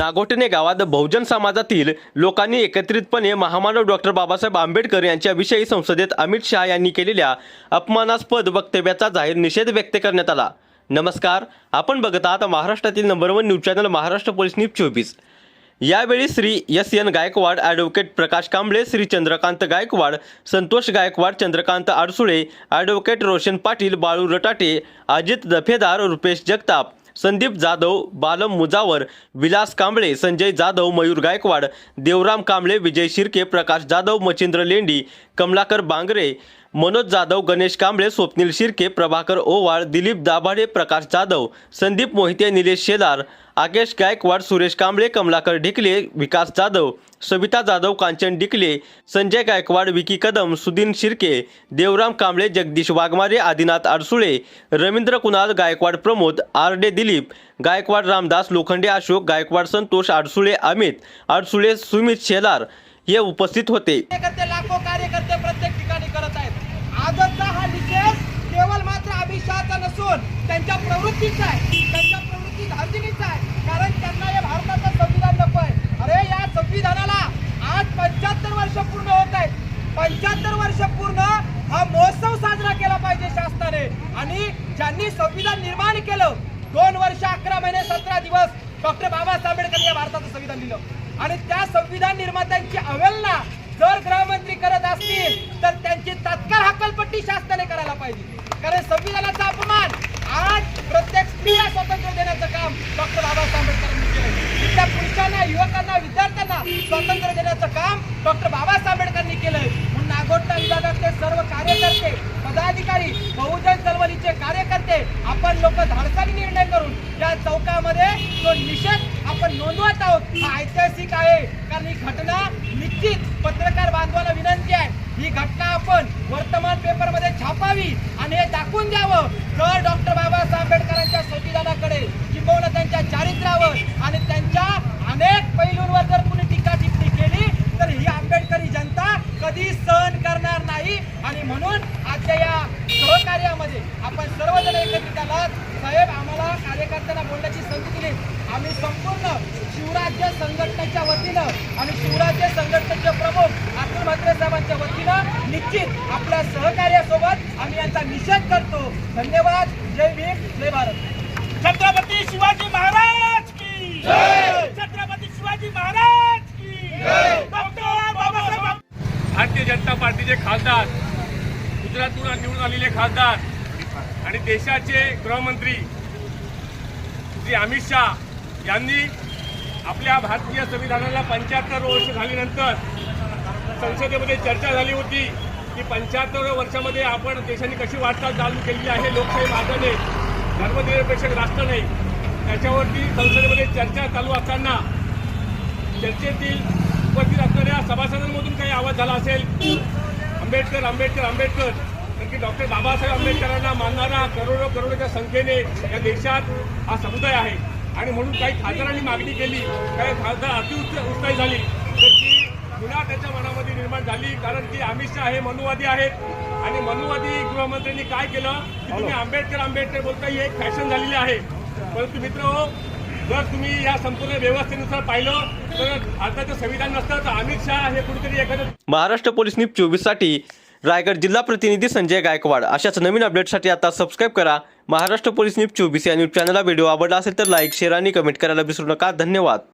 नागोटणे गावात बहुजन समाजातील लोकांनी एकत्रितपणे महामानव डॉक्टर बाबासाहेब आंबेडकर यांच्याविषयी संसदेत अमित शहा यांनी केलेल्या अपमानास्पद वक्तव्याचा जाहीर निषेध व्यक्त करण्यात आला. नमस्कार आपण बघत आहात महाराष्ट्रातील number one news channel Maharashtra police news चोवीस. यावेळी Shri S N Gaikwad advocate Prakash Kamble Shri Chandrakant Gaikwad Santosh Gaikwad Chandrakant Adsule advocate Roshan Patil Balu Ratate Ajit Dafedar Rupesh Jagtap Sandeep Jadhav Balam Mujawar Vilas Kamble Sanjay Jadhav Mayur Gaikwad Devram Kamble विजय शिर्के प्रकाश जाधव मच्छिंद्र लेंडी कमलाकर बांगरे मनोज जाधव गणेश कांबळे स्वप्नील शिर्के प्रभाकर ओवाळ दिलीप दाभाडे प्रकाश जाधव संदीप मोहिते निलेश शेलार आकेश गायकवाड सुरेश कांबळे कमलाकर ढिकले विकास जाधव सविता जाधव कांचन ढिकले संजय गायकवाड विकी कदम सुदीन शिर्के देवराम कांबळे जगदीश वाघमारे आदिनाथ आडसुळे रवींद्र कुणाल गायकवाड प्रमोद आरडे दिलीप गायकवाड रामदास लोखंडे अशोक गायकवाड संतोष आडसुळे अमित आडसुळे सुमित शेलार हे उपस्थित होते कार्यकर्ते लाखो कार्यकर्ते प्रत्येक ठिकाणी करत आहेत आजचा हा निषेध केवळ मात्र अमित शहाचा नसून त्यांच्या प्रवृत्तीचा आहे. त्यांच्या प्रवृत्ती धार्जिनीचा आहे. कारण त्यांना या भारताचं संविधान नको आहे अरे या संविधानाला आज पंच्याहत्तर वर्ष पूर्ण होत आहेत. पंच्याहत्तर वर्ष पूर्ण हा महोत्सव साजरा केला पाहिजे शासनाने. आणि ज्यांनी संविधान निर्माण केलं दोन वर्ष अकरा महिने सतरा दिवस डॉक्टर बाबासाहेब आंबेडकर या भारताचं संविधान लिहिलं आणि त्या संविधान निर्मात्यांची अवहेलना जर गृहमंत्री करत असतील तर त्यांची तत्काळ हक्कलपट्टी शासनाने करायला पाहिजे. कारण संविधानात अपमान आज प्रत्येक स्त्रीला स्वातंत्र्य देण्याचं काम डॉक्टर बाबासाहेब आंबेडकरांनी केलं तिथल्या पुरुषांना युवकांना विद्यार्थ्यांना स्वातंत्र्य देण्याचं काम डॉक्टर बाबासाहेब आंबेडकरांनी केलंय. म्हणून नागोठा विभागातले सर्व कार्यकर्ते पदाधिकारी बहुजन चळवळीचे कार्यकर्ते आपण लोक धाडसानी निर्णय करून या चौकामध्ये तो निषेध आपण नोंदवत आहोत. हा ऐतिहासिक आहे. कारण ही घटना निश्चित पत्रकार बांधवाला विनंती आहे. ही घटना आपण वर्तमान पेपरमध्ये छापावी आणि हे दाखवून द्यावं. जर डॉक्टर बाबासाहेब आंबेडकरांच्या संविधानाकडे किंबहुना त्यांच्या चारित्र्यावर आणि त्यांच्या अनेक पैलूंवर जर कुणी टीका टिप्पणी केली तर ही आंबेडकरी जनता कधी सहन करणार नाही. आणि म्हणून आजच्या या सहकार्यामध्ये आपण सर्वजण एकत्रित आलात. साहेब आम्हाला कार्यकर्त्यांना बोलण्याची संधी दिली. आम्ही संपूर्ण शिवराज्य संघटनेच्या वतीनं आणि शिवराज्य संघटना निश्चित आपल्या सहकार्यासोबत आम्ही यांचा निषेध करतो. धन्यवाद. जय भीम. जय भारत. छत्रपती शिवाजी महाराज की छत्रपती शिवाजी महाराज की भारतीय जनता पार्टीचे खासदार गुजरातून निवडून आलेले खासदार आणि देशाचे गृहमंत्री श्री अमित शहा यांनी आपल्या भारतीय संविधानाला पंच्याहत्तर वर्ष झाल्यानंतर संसदेमध्ये चर्चा झाली होती. की पंच्याहत्तर वर्षामध्ये आपण देशाने कशी वाटचाल चालू केलेली आहे लोकशाही मार्गाने धर्मनिरपेक्ष राष्ट्र नाही त्याच्यावरती संसदेमध्ये चर्चा चालू असताना चर्चेतील उपस्थित असणाऱ्या सभासदांमधून काही आवाज झाला असेल. आंबेडकर आंबेडकर आंबेडकर. की डॉक्टर बाबासाहेब आंबेडकरांना मानणारा करोडो करोडोच्या संख्येने या देशात हा समुदाय आहे. आणि म्हणून काही खासदारांनी मागणी केली. काही खासदार अतिउच्च उत्साही झाली. तर ती पुन्हा त्याच्या मनामध्ये निर्माण झाली कारण की अमित शहा हे मनुवादी आहेत. आणि मनुवादी गृहमंत्र्यांनी काय केलं? की तुम्ही आंबेडकर आंबेडकर बोलता ही एक फॅशन झालेली आहे. परंतु मित्र जर तुम्ही या संपूर्ण व्यवस्थेनुसार पाहिलं तर भारताचं संविधान नसतं तर अमित शहा हे कुठेतरी एखादं महाराष्ट्र पोलीस न्यूज चोवीससाठी रायगड जिल्हा प्रतिनिधी संजय गायकवाड. अशाच नवीन अपडेटसाठी आता सबस्क्राईब करा. महाराष्ट्र पोलीस न्यूज चोवीस या न्यूज चॅनलला व्हिडिओ आवडला असेल तर लाईक शेअर आणि कमेंट करायला विसरू नका. धन्यवाद.